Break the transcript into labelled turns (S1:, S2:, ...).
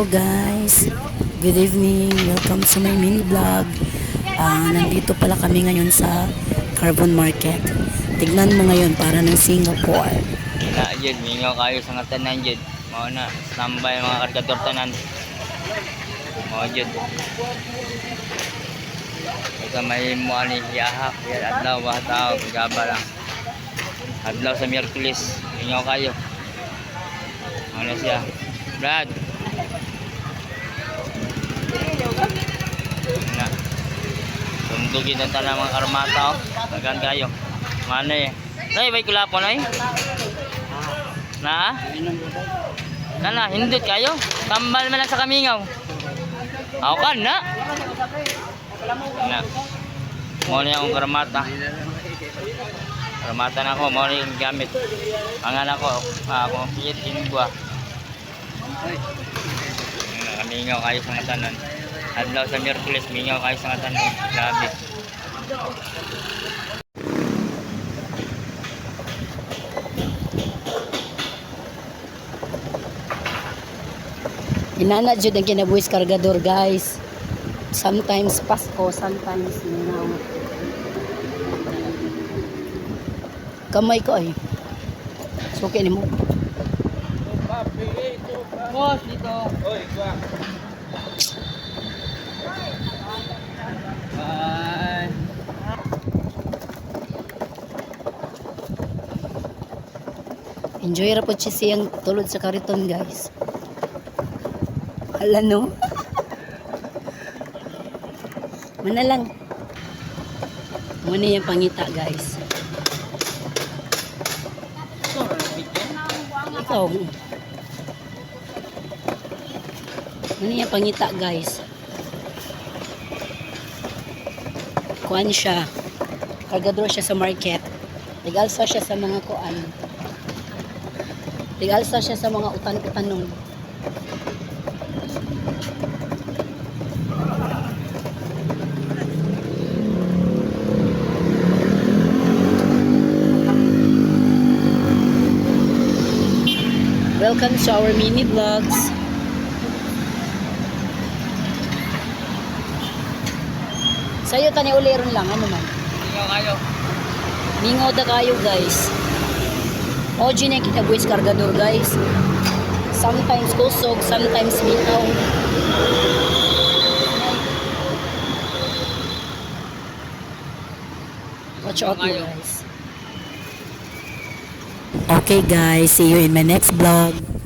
S1: Good evening, welcome to my mini vlog. Ah, nandito pala kami ngayon sa Carbon Market. Tignan mo ngayon para ng Singapore.
S2: Na, jud, mingaw kayo sa nga tanan, jud. Mao na, tambay mga kargador tanan. Mao, jud. Ito may mo ani yahak, adlaw, mga tao, gaba lang. Adlaw sa Miyerkules, mingaw kayo. Ano siya? Brad. Na. Tundugin ang tanang mga karmata, oh. Magan kayo. Mana eh. Nay, may kulapon ay? Na? Kana, hindot kayo. Tambal man lang sa kamingaw. Ako ka na. Na. Mo na akong karamata. Karamata na ako, mo na yung gamit. Pangan ako, ah, ako piyit kinugwa. Kamingaw kayo sa matanan. Adlaw sa Miyerkules, mingaw kayo sa matanan. Grabe.
S1: Inana jud ang kinabuhis kargador guys. Sometimes Pasko, sometimes Mingaw. Kamay ko ay. Suki ni mo.
S2: Boss, dito. Bye.
S1: Enjoy ra po siya siyang tulod sa kariton guys. Hala no. Mana lang. Muna yung pangita guys. Ikaw. Muna yung pangita guys. Kuan siya. Kargador siya sa market. Tigalsa siya sa mga kuan. Tigalsa siya sa mga utan-utanon. Welcome to our mini vlogs. Sa'yo tani uliron lang, ano man.
S2: Mingaw kayo.
S1: Ningaw da kayo guys. OG na yung kinabuhis kargador guys. Sometimes kusog, sometimes bitaw. Watch out mo guys. Okay guys, see you in my next vlog.